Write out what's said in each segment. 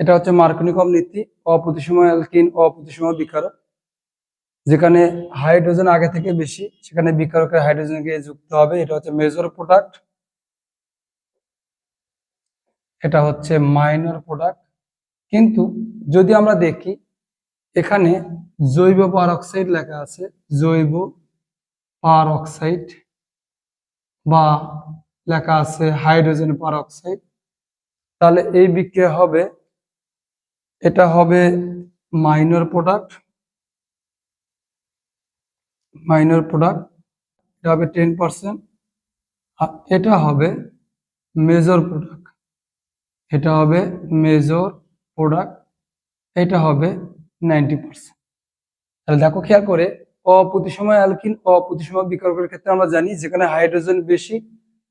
এটা হচ্ছে মার্কনিকম নীতি অপ্রতিসম অ্যালকিন অপ্রতিসম বিকারক যেখানে হাইড্রোজেন আগে থেকে বেশি, সেখানে বিকারকের হাইড্রোজেন গিয়ে যুক্ত হবে। এটা হচ্ছে মেজর প্রোডাক্ট এটা হচ্ছে মাইনর প্রোডাক্ট কিন্তু যদি আমরা দেখি, এখানে জৈব পারঅক্সাইড লেখা আছে, জৈব পারঅক্সাইড বা লেখা আছে হাইড্রোজেন পারঅক্সাইড তাহলে এই বিক্রিয়া হবে এটা হবে মাইনর প্রোডাক্ট মাইনর প্রোডাক্ট এটা হবে টেন পার্সেন্ট আর এটা হবে মেজর প্রোডাক্ট এটা হবে মেজর প্রোডাক্ট এটা হবে নাইনটি পার্সেন্ট তাহলে দেখো খেয়াল করে, অপ্রতিসম অ্যালকিন, অপ্রতিসম বিকারকের ক্ষেত্রে আমরা জানি যেখানে হাইড্রোজেন বেশি,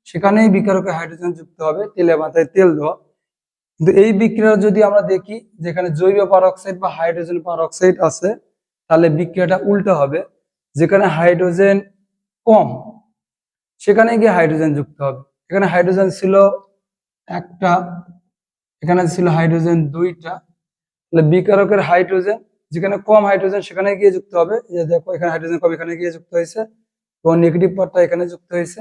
সেখানেই বিকারকে হাইড্রোজেন যুক্ত হবে, তেলে মাথায় তেল দেওয়া। কিন্তু এই বিক্রিয়া যদি আমরা দেখি, যেখানে জৈব পারঅক্সাইড বা হাইড্রোজেন পারঅক্সাইড আছে, তাহলে বিক্রিয়াটা উল্টো হবে। যেখানে হাইড্রোজেন কম, সেখানে গিয়ে হাইড্রোজেন যুক্ত হবে। এখানে হাইড্রোজেন ছিল একটা, এখানে ছিল হাইড্রোজেন দুইটা। তাহলে বিকারকের হাইড্রোজেন যেখানে কম হাইড্রোজেন সেখানে গিয়ে যুক্ত হবে। যে দেখো, এখানে হাইড্রোজেন কম, এখানে গিয়ে যুক্ত হয়েছে। এবং নেগেটিভ পার্টটা এখানে যুক্ত হয়েছে।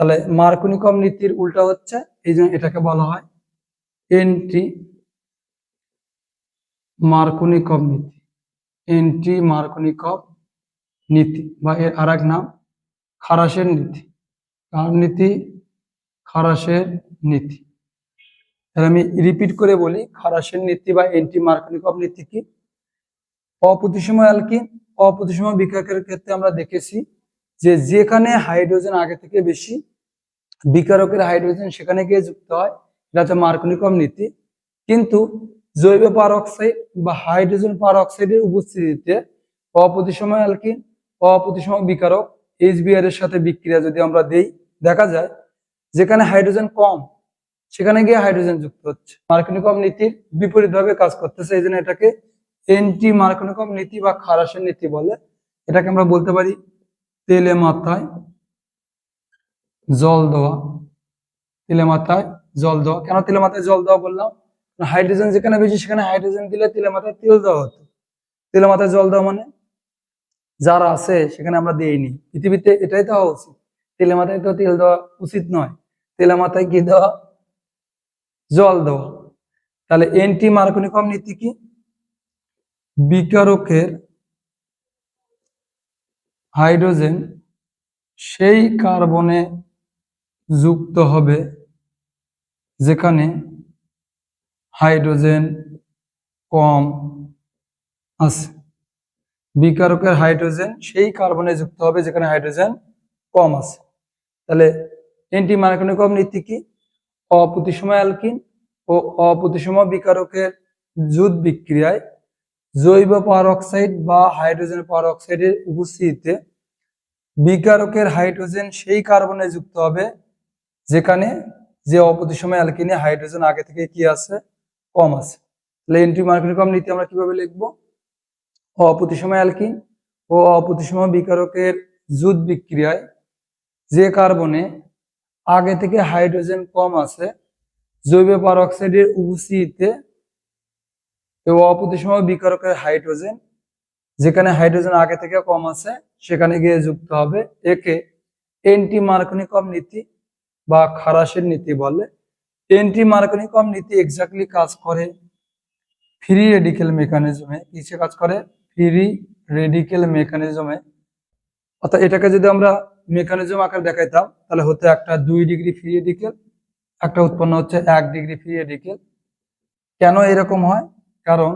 তাহলে মার্কনিকম নীতির উল্টা হচ্ছে, এই জন্য এটাকে বলা হয় এন্টি মার্কনিকম নীতি এন্টি মার্কনিকম নীতি বা এর আর নাম খারাসের নীতি কার নীতি খারাসের নীতি তাহলে আমি রিপিট করে বলি খারাসের নীতি বা এন্টি মার্কনিকম নীতি কি? অপ্রতিসম অ্যালকিন অপ্রতিসম বিকারকের ক্ষেত্রে আমরা দেখেছি যে যেখানে হাইড্রোজেন আগে থেকে বেশি, বিকারকের হাইড্রোজেন সেখানে গিয়ে যুক্ত হয়। এটা হচ্ছে মার্কনিকম নীতি। কিন্তু জৈব পারঅক্সাইড বা হাইড্রোজেন পারঅক্সাইডের উপস্থিতিতে অপ্রতিসম অ্যালকিন অপ্রতিসম বিকারক, এইচবিআর এর সাথে বিক্রিয়া যদি আমরা দেই, দেখা যায় যেখানে হাইড্রোজেন কম, সেখানে গিয়ে হাইড্রোজেন যুক্ত হচ্ছে। মার্কনিকম নীতির বিপরীতভাবে কাজ করতেছে এই জন্য এটাকে এন্টি মার্কনিকম নীতি বা খারাসের নীতি বলে। এটাকে আমরা বলতে পারি তেলে মাথায় জল দেওয়া। তেলে মাথায় জল দেওয়া কেন তেলে মাথায় জল দেওয়া বললাম? হাইড্রোজেন যেখানে বেশি, সেখানে হাইড্রোজেন দিলে তেলে মাথায় তেল দেওয়া হতো। তেলে মাথায় জল দেওয়া মানে? যারা আছে, সেখানে আমরা দিইনি। পৃথিবীতে এটাই তো হওয়া উচিত। তেলে মাথায় তো তেল দেওয়া উচিত নয়। তেলে মাথায় কি দেওয়া? জল দেওয়া। তাহলে এন্টি মার্কনিকম নীতি কি? বিকারকের হাইড্রোজেন সেই কার্বনে যুক্ত হবে যেখানে হাইড্রোজেন কম আছে। বিকারকের হাইড্রোজেন সেই কার্বনে যুক্ত হবে যেখানে হাইড্রোজেন কম আছে। তাহলে এন্টি মার্কনিকম নীতি কি? অপ্রতিসম অ্যালকিন ও অপ্রতিসম বিকারকের যুদ্ধ বিক্রিয়ায় জৈব পারঅক্সাইড বা হাইড্রোজেন পারঅক্সাইডের উপস্থিতিতে বিকারকের হাইড্রোজেন সেই কার্বনে যুক্ত হবে যেখানে যে অপ্রতিসম অ্যালকিনে হাইড্রোজেন আগে থেকে কি আছে? কম আছে। তাহলে এন্টি মার্কনিকম নীতি আমরা কীভাবে লিখব? অপ্রতিসম অ্যালকিন ও অপ্রতিসম বিকারকের যুদ্ধ বিক্রিয়ায় যে কার্বনে আগে থেকে হাইড্রোজেন কম আছে, জৈব পারঅক্সাইডের উপস্থিতিতে এবং অপ্রতিসম বিকারকের হাইড্রোজেন, যেখানে হাইড্রোজেন আগে থেকে কম আছে, সেখানে গিয়ে যুক্ত হবে। একে এন্টি মার্কনিকম নীতি বা খারাসের নীতি বলে। এন্টি মার্কনিকম নীতি এক্স্যাক্টলি কাজ করে। ফ্রি রেডিকেল মেকানিজমে কিসে কাজ করে? ফ্রি রেডিকেল মেকানিজমে অর্থাৎ এটাকে যদি আমরা মেকানিজম আকার দেখাইতাম, তাহলে হতে একটা দুই ডিগ্রি ফ্রি রেডিকেল একটা উৎপন্ন হচ্ছে এক ডিগ্রি ফ্রি রেডিকেল কেন এরকম হয়? কারণ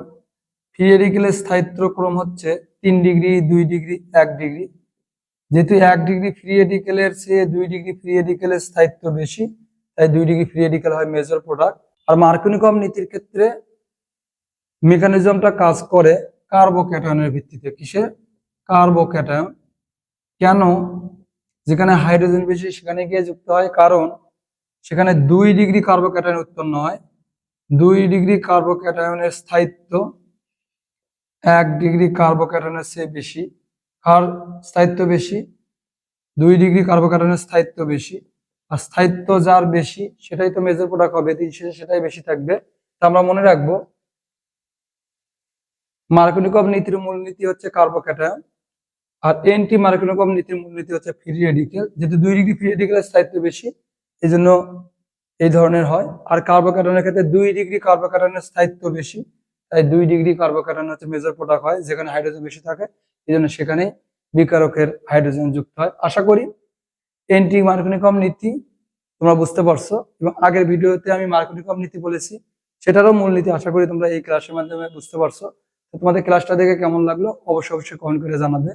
ফ্রি রেডিকেলের স্থায়িত্ব ক্রম হচ্ছে তিন ডিগ্রি, দুই ডিগ্রি, এক ডিগ্রি। যেহেতু এক ডিগ্রি ফ্রি রেডিকেলের চেয়ে দুই ডিগ্রি ফ্রি রেডিকেলের স্থায়িত্ব বেশি, তাই দুই ডিগ্রি ফ্রি রেডিকেল হয় মেজর প্রোডাক্ট আর মার্কনিকম নীতির ক্ষেত্রে মেকানিজমটা কাজ করে কার্বোক্যাটায়নের ভিত্তিতে। কিসে? কার্বোক্যাটায়ন কেন? যেখানে হাইড্রোজেন বেশি, সেখানে গিয়ে যুক্ত হয়। কারণ সেখানে দুই ডিগ্রি কার্বোক্যাটায়ন উৎপন্ন হয়। দুই ডিগ্রি কার্বোক্যাটায়নের স্থায়িত্ব এক ডিগ্রি কার্বোক্যাটায়নের চেয়ে বেশি। কার স্থায়িত্ব বেশি? দুই ডিগ্রি কার্বোক্যাটায়নের স্থায়িত্ব বেশি। আর স্থায়িত্ব যার বেশি, সেটাই তো মেজর প্রোডাক্ট হবে দিন শেষে সেটাই বেশি থাকবে। তা আমরা মনে রাখব মার্কনিকভ নীতির মূলনীতি হচ্ছে কার্বোক্যাটায়ন, আর এন্টি মার্কনিকভ নীতির মূলনীতি হচ্ছে ফ্রি রেডিকেল যেহেতু দুই ডিগ্রি ফ্রি রেডিকেলের স্থায়িত্ব বেশি এই জন্য এই ধরনের হয়। আর কার্বোক্যাটায়নের ক্ষেত্রে দুই ডিগ্রি কার্বোক্যাটায়নের স্থায়িত্ব বেশি, তাই দুই ডিগ্রি কার্বোক্যাটায়ন হচ্ছে মেজর প্রোডাক্ট হয়, যেখানে হাইড্রোজেন বেশি থাকে। এই জন্য সেখানে বিকারকের হাইড্রোজেন যুক্ত হয়। আশা করি এন্টি মার্কনিকম নীতি তোমরা বুঝতে পারছ এবং আগের ভিডিওতে আমি মার্কনিকম নীতি বলেছি, সেটারও মূল নীতি আশা করি তোমরা এই ক্লাসের মাধ্যমে বুঝতে পারছ। তোমাদের ক্লাসটা দেখে কেমন লাগল অবশ্যই অবশ্যই কমেন্ট করে জানাবে।